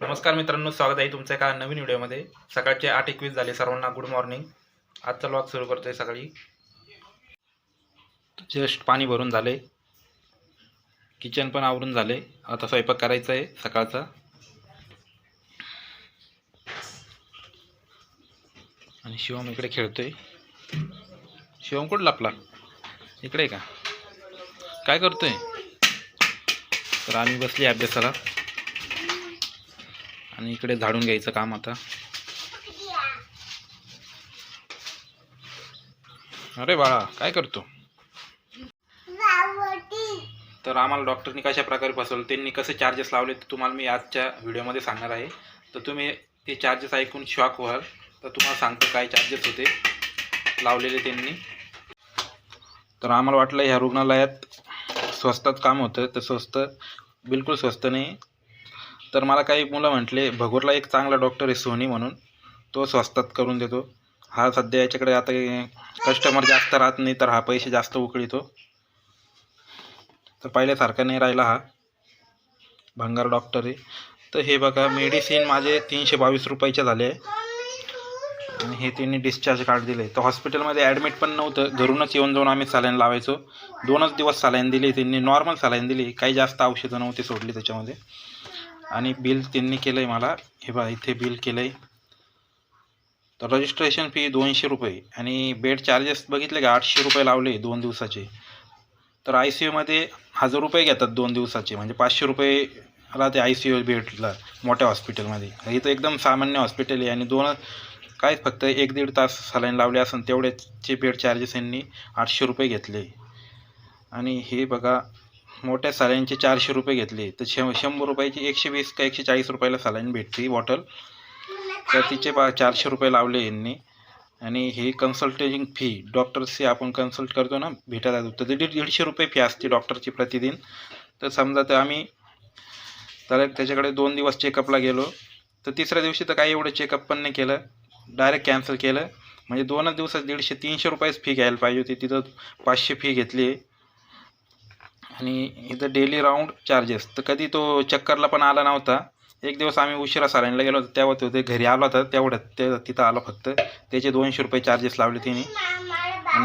नमस्कार मित्रांनो स्वागत आहे तुमचं एका नवीन व्हिडिओमध्ये. सकाळचे आठ एकवीस झाले सर्वांना गुड मॉर्निंग आजचा लॉग सुरू करतोय सकाळी. जस्ट पाणी भरून झाले. किचन पण आवरून झाले. आता स्वयंपाक करायचा आहे सकाळचा. आणि शिवम इकडे खेळतोय. शिवम कुठं लापला इकडे आहे का? काय करतोय? तर आम्ही बसली अभ्यासाला. आणि इकडे झाडून घ्यायचं काम आता. अरे बाळा काय करतो? तर आम्हाला डॉक्टरनी कशा प्रकारे फसवलं त्यांनी कसे चार्जेस लावले ते तुम्हाला मी आजच्या व्हिडिओमध्ये सांगणार आहे. तर तुम्ही ते चार्जेस ऐकून शॉक व्हाल. तर तुम्हाला सांगतो काय चार्जेस होते लावलेले त्यांनी. तर आम्हाला वाटलं ह्या रुग्णालयात स्वस्तात काम होतं तर स्वस्त बिलकुल स्वस्त नाही. तर मला काही मुलं म्हटले भगूरला एक चांगला डॉक्टर आहे सोनी म्हणून. तो स्वस्तात करून देतो. हा सध्या याच्याकडे आता कस्टमर जास्त राहत नाही तर हा पैसे जास्त उकळीतो. तर पहिल्यासारखा नाही राहिला हा. भंगार डॉक्टर आहे. तर हे बघा मेडिसिन माझे तीनशे बावीस रुपयाचे झाले. आहे आणि हे त्यांनी डिस्चार्ज कार्ड दिले. तर हॉस्पिटलमध्ये ॲडमिट पण नव्हतं. घरूनच येऊन जाऊन आम्ही सलाईन लावायचो. दोनच दिवस सलाईन दिली त्यांनी. नॉर्मल सलाईन दिली. काही जास्त औषधं नव्हती सोडली त्याच्यामध्ये. आणि बिल त्यांनी केलं आहे मला. हे बघा इथे बिल केलं आहे तर रजिस्ट्रेशन फी दोनशे रुपये आणि बेड चार्जेस बघितले का? आठशे रुपये लावले दोन दिवसाचे. तर आय सी यूमध्ये हजार रुपये घेतात दोन दिवसाचे. म्हणजे पाचशे रुपये राहते आय सी यू बेडला मोठ्या हॉस्पिटलमध्ये म्हणजे इथं एकदम सामान्य हॉस्पिटल आहे आणि दोन काय फक्त एक दीड तास सलाईन लावले असून तेवढ्याचे बेड चार्जेस यांनी आठशे रुपये घेतले. आणि हे बघा मोठ्या सालाईनचे चारशे रुपये घेतले. तर शं शंभर रुपयाची एकशे वीस का एकशे चाळीस रुपयाला सालाईन भेटते बॉटल तर तिचे बा चारशे रुपये लावले यांनी. आणि हे कन्सल्टिंग फी डॉक्टरशी आपण कन्सल्ट करतो ना भेटायला जातो. तर दीड दीडशे रुपये फी असते डॉक्टरची प्रतिदिन. तर समजा तर आम्ही त्याला त्याच्याकडे दोन दिवस चेकअपला गेलो. तर तिसऱ्या दिवशी तर काही एवढं चेकअप पण नाही केलं. डायरेक्ट कॅन्सल केलं. म्हणजे दोनच दिवसात दीडशे तीनशे रुपयेच फी घ्यायला पाहिजे होती. तिथं पाचशे फी घेतली. आणि इथं डेली राऊंड चार्जेस तर कधी तो चक्करला पण आला नव्हता. एक दिवस आम्ही उशिरा सारायणला गेलो होतो. तेव्हा तो ते घरी आला होता. तेवढ्यात ते तिथं आला फक्त. त्याचे दोनशे रुपये चार्जेस लावले तिने.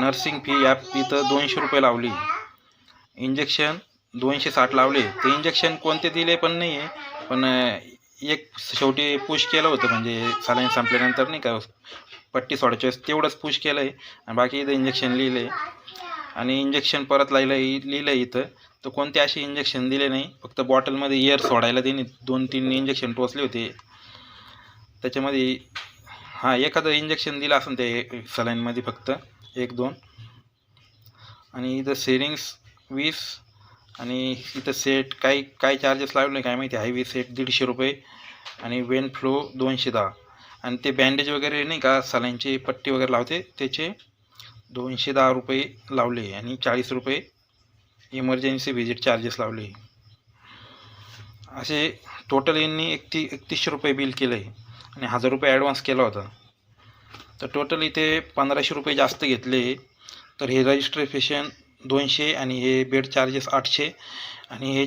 नर्सिंग फी या इथं दोनशे रुपये लावली. इंजेक्शन दोनशे साठ लावले. ते इंजेक्शन कोणते दिले पण नाही आहे पण एक शेवटी पुश केलं होतं. म्हणजे सलाईन संपल्यानंतर नाही का पट्टी सोडायची तेवढंच पुश केलं आहे आणि बाकी इथं इंजेक्शन लिहिलं आहे आणि इंजेक्शन परत लायला लिहिलं इथं. तर कोणते असे इंजेक्शन दिले नाही. फक्त बॉटलमध्ये एअर सोडायला त्यांनी दोन तीन इंजेक्शन टोचले होते. त्याच्यामध्ये हां एखादं इंजेक्शन दिलं असं ते सलाईनमध्ये फक्त एक दोन. आणि इथं सेरिंग्स वीस. आणि इथं सेट काही काय चार्जेस लावले काय माहिती हायवी सेट दीडशे रुपये आणि वेन फ्लो दोनशे दहा. आणि ते बँडेज वगैरे नाही का सलाईनचे पट्टी वगैरे लावते त्याचे? दोनशे दहा रुपये लावले आणि चाळीस रुपये इमर्जन्सी व्हिजिट चार्जेस लावले असे टोटल यांनी एकती एकतीसशे रुपये बिल केलं आहे आणि हजार रुपये ॲडव्हान्स केला होता. तर टोटल इथे पंधराशे रुपये जास्त घेतले तर हे रजिस्ट्रेशन दोनशे आणि हे बेड चार्जेस आठशे आणि हे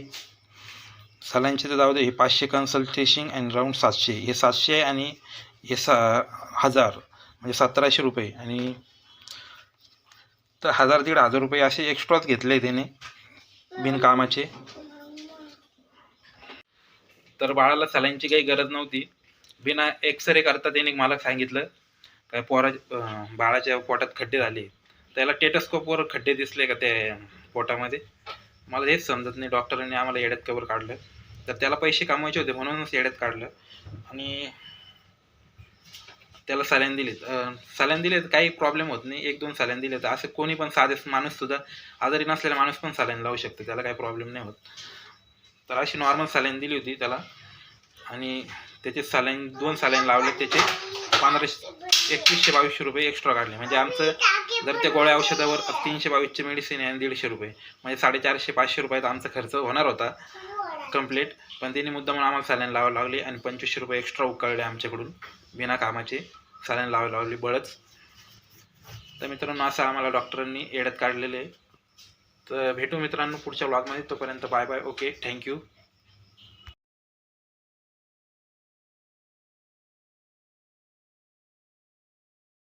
सलांचे तर जाऊ दे हे पाचशे कन्सल्टेशन अँड राऊंड सातशे. हे सातशे आणि हे सा हजार म्हणजे सतराशे रुपये आणि तर हजार दीड हजार रुपये असे एक्स्ट्राच घेतले त्याने बिनकामाचे. तर बाळाला सलाईनची काही गरज नव्हती. बिना एक्सरे करता त्याने मला सांगितलं काय पोरा बाळाच्या पोटात खड्डे झाले. त्याला टेटस्कोपवर खड्डे दिसले का ते पोटामध्ये? मला हेच समजत नाही. डॉक्टरांनी आम्हाला येड्यात कवर काढलं. तर त्याला पैसे कमवायचे होते म्हणूनच येड्यात काढलं. आणि त्याला सलाईन दिलेत. सलाईन दिले तर काही प्रॉब्लेम होत नाही. एक दोन सलाईन दिले तर असं कोणी पण साधे माणूस सुद्धा आजारी नसलेला माणूस पण सलाईन लावू शकतो. त्याला काही प्रॉब्लेम नाही होत. तर अशी नॉर्मल सलाईन दिली होती त्याला. आणि त्याचे सलाईन दोन सलाईन लावले. त्याचे पंधराशे एकवीसशे बावीसशे रुपये एक्स्ट्रा काढले. म्हणजे आमचं जर त्या गोळ्या औषधावर तीनशे बावीसचे मेडिसिन आहे आणि दीडशे रुपये. म्हणजे साडेचारशे पाचशे रुपयात आमचा खर्च होणार होता. कंप्लीट पण त्यांनी मुद्दा म्हणून आम्हाला सॅलेन लावायला लागली आणि पंचवीसशे रुपये एक्स्ट्रा उकळले आमच्याकडून. बिना कामाचे सॅलेन लावायला लावली बळच. तर मित्रांनो असं आम्हाला डॉक्टरांनी येड्यात काढलेले आहे. तर भेटू मित्रांनो पुढच्या ब्लॉगमध्ये तोपर्यंत बाय बाय ओके थँक्यू